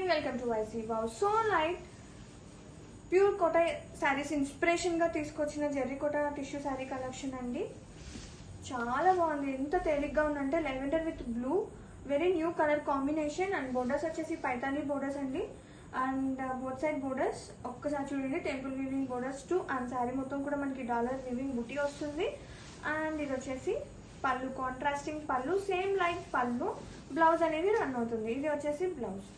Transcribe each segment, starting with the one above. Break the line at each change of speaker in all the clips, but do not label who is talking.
And welcome to YC wow. So light pure Kota saris ఇన్స్పిరేషన్గా తీసుకొచ్చిన zari Kota tissue sari collection అండి. చాలా బాగుంది. ఎంత తేలిగ్గా ఉందంటే lavender with blue very new colour combination and borders వచ్చేసి పైతానీ బోర్డర్స్ అండి. అండ్ బోత్ సైడ్ బోర్డర్స్ ఒక్కసారి చూడండి temple weaving borders too and sari మొత్తం కూడా మనకి డాలర్ వీవింగ్ బుటీ వస్తుంది. అండ్ ఇది వచ్చేసి pallu contrasting pallu same like pallu blouse అనేది రన్ అవుతుంది. ఇది వచ్చేసి blouse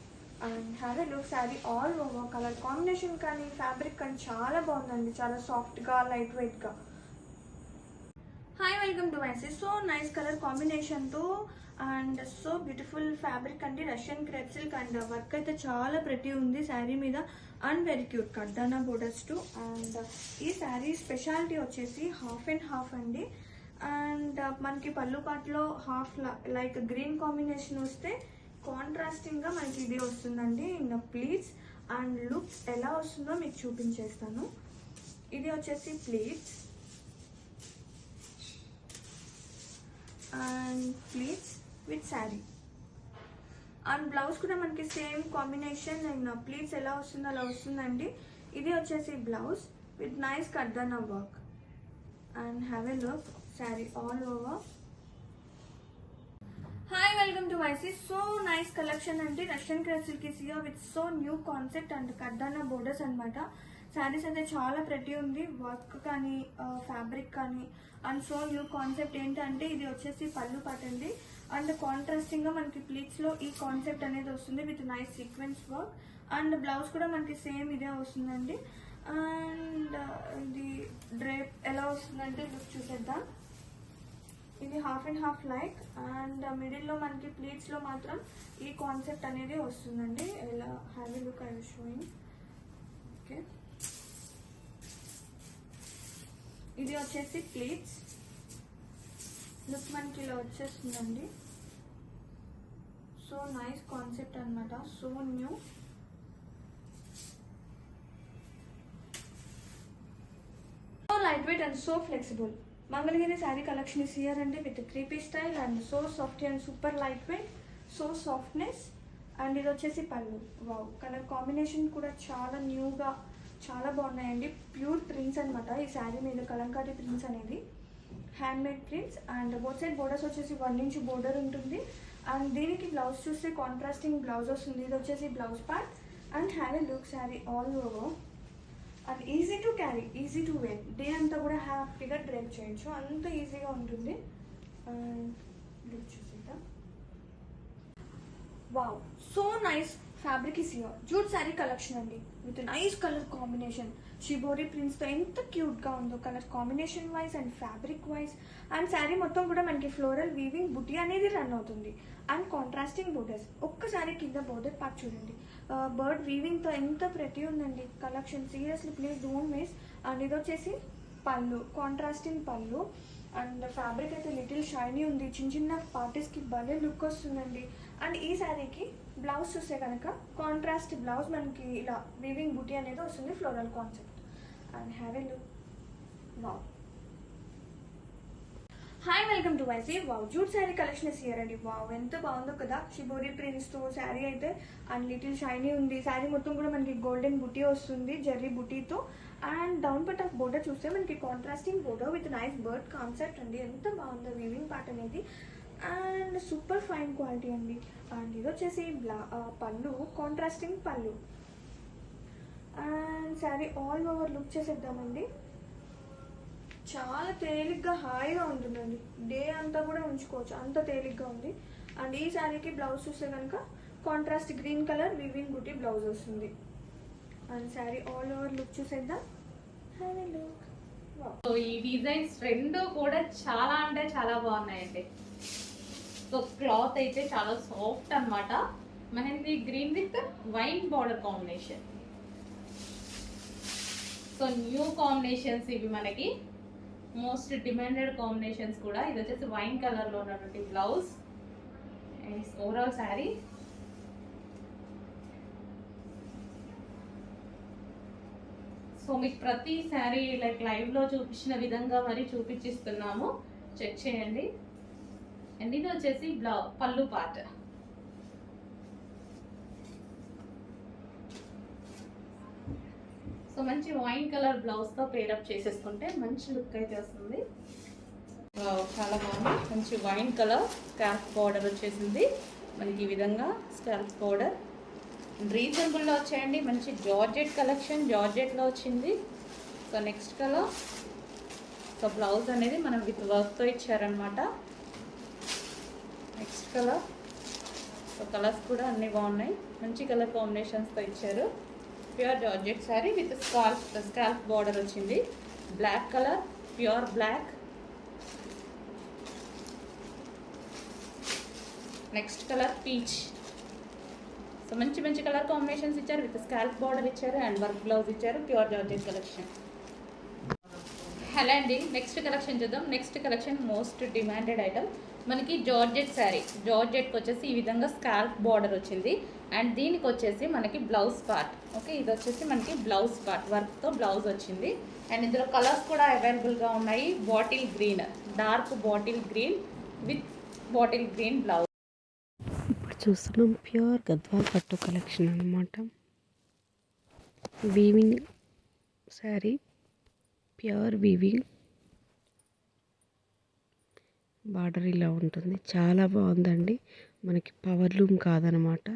and have a look sari all over colour combination కానీ ఫ్యాబ్రిక్ కానీ చాలా బాగుందండి. చాలా సాఫ్ట్గా లైట్ వెయిట్గా hi welcome to my so nice colour కాంబినేషన్తో అండ్ సో బ్యూటిఫుల్ ఫ్యాబ్రిక్ అండి Russian crepe silk and work అయితే చాలా ప్రతి ఉంది శారీ మీద. And very cute kardana borders too and ఈ శారీ స్పెషాలిటీ వచ్చేసి హాఫ్ అండ్ హాఫ్ అండి. అండ్ మనకి పళ్ళు పాటలో హాఫ్ లైక్ గ్రీన్ కాంబినేషన్ వస్తే కాంట్రాస్టింగ్గా మనకి ఇది వస్తుందండి. ఇన్ ప్లీట్స్ అండ్ లుక్స్ ఎలా వస్తుందో మీకు చూపించేస్తాను. ఇది వచ్చేసి pleats and pleats with sari and blouse కూడా మనకి సేమ్ కాంబినేషన్ అండ్ ప్లీట్స్ ఎలా వస్తుందో అలా వస్తుందండి. ఇది వచ్చేసి blouse with nice kardana work and have a look sari all over hi welcome to YC so nice collection అండి. రష్యన్ క్రేప్కి సియో with so new concept and kardana borders అన్నమాట. శారీస్ అయితే చాలా ప్రతి ఉంది. వర్క్ కానీ ఫ్యాబ్రిక్ కానీ అండ్ సో న్యూ కాన్సెప్ట్ ఏంటంటే ఇది వచ్చేసి పళ్ళు పట్టండి అండ్. కాంట్రాస్టింగ్గా మనకి ప్లీట్స్లో ఈ కాన్సెప్ట్ అనేది వస్తుంది with nice sequence work and blouse కూడా మనకి సేమ్ ఇదే వస్తుందండి. అండ్ ఇది డ్రేప్ ఎలా వస్తుందంటే లుక్ చూసేద్దాం. ఇది half and half like and మిడిల్లో మనకి ప్లీట్స్లో మాత్రం ఈ కాన్సెప్ట్ అనేది వస్తుందండి. ఎలా heavy look I showing okay ఇది వచ్చేసి ప్లీట్స్ లుక్ మనకి ఇలా వచ్చేస్తుందండి. సో నైస్ కాన్సెప్ట్ అన్నమాట. So new so light weight and so flexible Mangalagiri sari collection is here అండి with creepy style and so soft and super light weight so softness and ఇది వచ్చేసి పళ్ళు. Wow colour combination కూడా చాలా న్యూగా చాలా బాగున్నాయండి. ప్యూర్ ప్రింట్స్ అనమాట ఈ శారీ మీద కలంకారీ ప్రింట్స్ అనేది. Hand made prints and both side borders వచ్చేసి వన్ ఇంచ్ బోర్డర్ ఉంటుంది. అండ్ దీనికి బ్లౌజ్ చూస్తే కాంట్రాస్టింగ్ బ్లౌజ్ వస్తుంది. ఇది వచ్చేసి blouse part and have a look sari all over అది easy to carry easy to wear day అంతా కూడా హ్యాపీగా డ్రైవ్ చేయొచ్చు. అంత ఈజీగా ఉంటుంది. లుక్ చూసేద్దాం. Wow so nice fabric is here jute sari collection అండి. With nice colour combination shibori ప్రింట్స్తో ఎంత క్యూట్గా ఉందో colour combination wise and fabric wise and sari మొత్తం కూడా మనకి ఫ్లోరల్ వీవింగ్ బుటీ అనేది రన్ అవుతుంది. అండ్ కాంట్రాస్టింగ్ బోర్డర్స్ ఒక్కసారి కింద బోర్డర్ పార్ట్ చూడండి. బర్డ్ వీవింగ్తో ఎంత ప్రతి ఉందండి. Collection seriously please don't miss. And ఇది వచ్చేసి pallu contrasting pallu. And fabric అయితే లిటిల్ షైనీ ఉంది. చిన్న చిన్న పార్టీస్కి భలే లుక్ వస్తుందండి. అండ్ ఈ శారీకి బ్లౌజ్ చూస్తే కనుక కాంట్రాస్ట్ బ్లౌజ్ మనకి ఇలా వీవింగ్ బుటీ అనేది వస్తుంది floral concept. And have a look. Wow. Hi welcome to YC wow jute sari collection here అండి వావ్ ఎంత బాగుందో కదా. షిబోరి ప్రింట్స్తో శారీ అయితే అండ్ లిటిల్ షైనీ ఉంది. శారీ మొత్తం కూడా మనకి గోల్డెన్ బుటీ వస్తుంది zari బుటీతో and down part of border చూస్తే మనకి contrasting border with nice bird concept అండి. ఎంత బాగుందో వీవింగ్ పార్ట్ అనేది అండ్ సూపర్ ఫైన్ క్వాలిటీ అండి. అండ్ ఇది వచ్చేసి బ్లా pallu contrasting pallu. And sari all over look చేసేద్దామండి. చాలా తేలిగ్గా హాయిగా ఉంటుందండి. డే అంతా కూడా ఉంచుకోవచ్చు. అంత తేలిగ్గా ఉంది. అండ్ ఈ శారీకి బ్లౌజ్ చూస్తే కనుక contrast green colour weaving buti blouse వస్తుంది. And sari all over look చూసేద్దాం. లుక్
సో ఈ డిజైన్స్ రెండు కూడా చాలా అంటే చాలా బాగున్నాయండి. సో క్లాత్ అయితే చాలా సాఫ్ట్ అన్నమాట. Mehndi green with wine border combination so new combinations ఇవి మనకి మోస్ట్ డిమాండెడ్ కాంబినేషన్స్ కూడా. ఇది వచ్చేసి వైన్ కలర్లో ఉన్నటువంటి blouse and overall sari so మీకు ప్రతి శారీ లైక్ లైవ్లో చూపించిన విధంగా మరి చూపించిస్తున్నాము. చెక్ చేయండి. అండ్ ఇది వచ్చేసి బ్లౌ పళ్ళు పార్ట్ ఒక మంచి వైన్ కలర్ బ్లౌజ్తో పేరప్ చేసేసుకుంటే మంచి లుక్ అయితే వస్తుంది. చాలా బాగుంది. మంచి వైన్ కలర్ స్కాల్ప్ బార్డర్ వచ్చేసింది. మనకి ఈ విధంగా స్కాల్ప్ బార్డర్ రీజనబుల్లో వచ్చాయండి. మంచి జార్జెట్ కలెక్షన్ జార్జెట్లో వచ్చింది. So next colour. So blouse అనేది మనం విత్ వర్క్తో ఇచ్చారనమాట నెక్స్ట్ కలర్. సో కలర్స్ కూడా అన్నీ బాగున్నాయి. మంచి కలర్ కాంబినేషన్స్తో ఇచ్చారు. Pure georgette sari with scallop scallop border వచ్చింది. Black colour pure black next colour peach so మంచి మంచి కలర్ కాంబినేషన్స్ ఇచ్చారు విత్ స్కాల్ప్ బార్డర్ ఇచ్చారు అండ్ వర్క్ బ్లౌజ్ ఇచ్చారు ప్యూర్ జార్జెట్ కలెక్షన్ హలో అండి. నెక్స్ట్ కలెక్షన్ చూద్దాం. Next collection most demanded item. మనకి georgette sari. జార్జెట్కి వచ్చేసి ఈ విధంగా స్కార్ఫ్ బార్డర్ వచ్చింది. అండ్ దీనికి వచ్చేసి మనకి బ్లౌజ్ పార్ట్. ఓకే ఇది వచ్చేసి మనకి బ్లౌజ్ పార్ట్. వర్క్తో బ్లౌజ్ వచ్చింది. అండ్ ఇందులో కలర్స్ కూడా అవైలబుల్గా ఉన్నాయి. Bottle green. Dark bottle green with bottle green blouse.
ఇప్పుడు చూస్తున్నాం. ప్యూర్ గద్వాల్ పట్టు కలెక్షన్ అనమాట weaving sari. Pure weaving border ఇలా ఉంటుంది. చాలా బాగుందండి. మనకి పవర్ లూమ్ కాదనమాట.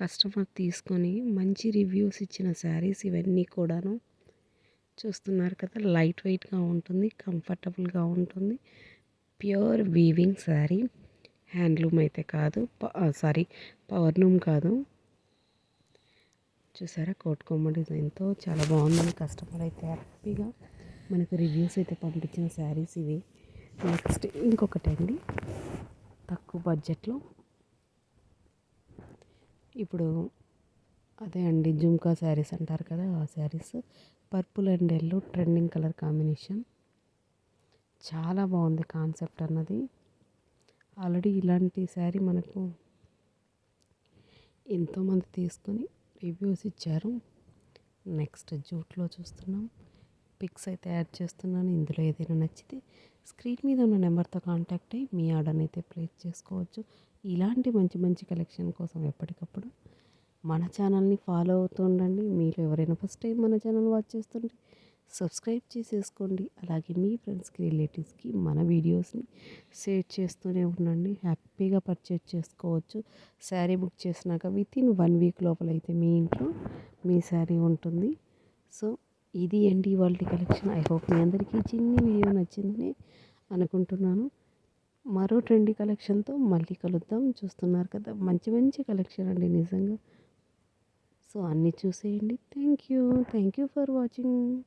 కస్టమర్ తీసుకొని మంచి రివ్యూస్ ఇచ్చిన శారీస్ ఇవన్నీ కూడాను చూస్తున్నారు కదా లైట్ వెయిట్గా ఉంటుంది కంఫర్టబుల్గా ఉంటుంది. ప్యూర్ వీవింగ్ శారీ హ్యాండ్లూమ్ అయితే కాదు సారీ పవర్ లూమ్ కాదు. చూసారా? కోట్ కొమ్మ డిజైన్తో చాలా బాగుందని కస్టమర్ అయితే హ్యాపీగా మనకు రివ్యూస్ అయితే పంపించిన శారీస్ ఇవి. నెక్స్ట్ ఇంకొకటి అండి తక్కువ బడ్జెట్లో ఇప్పుడు అదే అండి జుమ్కా శారీస్ అంటారు కదా ఆ saris purple and yellow trending colour combination చాలా బాగుంది కాన్సెప్ట్ అన్నది. ఆల్రెడీ ఇలాంటి శారీ మనకు ఎంతోమంది తీసుకొని రివ్యూస్ ఇచ్చారు. నెక్స్ట్ జూట్లో చూస్తున్నాం. పిక్స్ అయితే యాడ్ చేస్తున్నాను. ఇందులో ఏదైనా నచ్చితే స్క్రీన్ మీద ఉన్న నెంబర్తో కాంటాక్ట్ అయ్యి మీ ఆర్డర్ని అయితే ప్లేస్ చేసుకోవచ్చు. ఇలాంటి మంచి మంచి కలెక్షన్ కోసం ఎప్పటికప్పుడు మన ఛానల్ని ఫాలో అవుతూ ఉండండి. మీరు ఎవరైనా ఫస్ట్ టైం మన ఛానల్ వాచ్ చేస్తుంటే సబ్స్క్రైబ్ చేసేసుకోండి. అలాగే మీ ఫ్రెండ్స్కి రిలేటివ్స్కి మన వీడియోస్ని షేర్ చేస్తూనే ఉండండి. హ్యాపీగా పర్చేజ్ చేసుకోవచ్చు. శారీ బుక్ చేసినాక విత్ ఇన్ వన్ వీక్ లోపల అయితే మీ ఇంట్లో మీ శారీ ఉంటుంది. సో ఇది అండి వాళ్ళ కలెక్షన్? ఐ హోప్ మీ అందరికీ చిన్న వీడియో నచ్చిందని అనుకుంటున్నాను. మరో ట్రెండీ కలెక్షన్తో మళ్ళీ కలుద్దాం. చూస్తున్నారు కదా మంచి మంచి కలెక్షన్ అండి నిజంగా. సో అన్నీ చూసేయండి. Thank you thank you for watching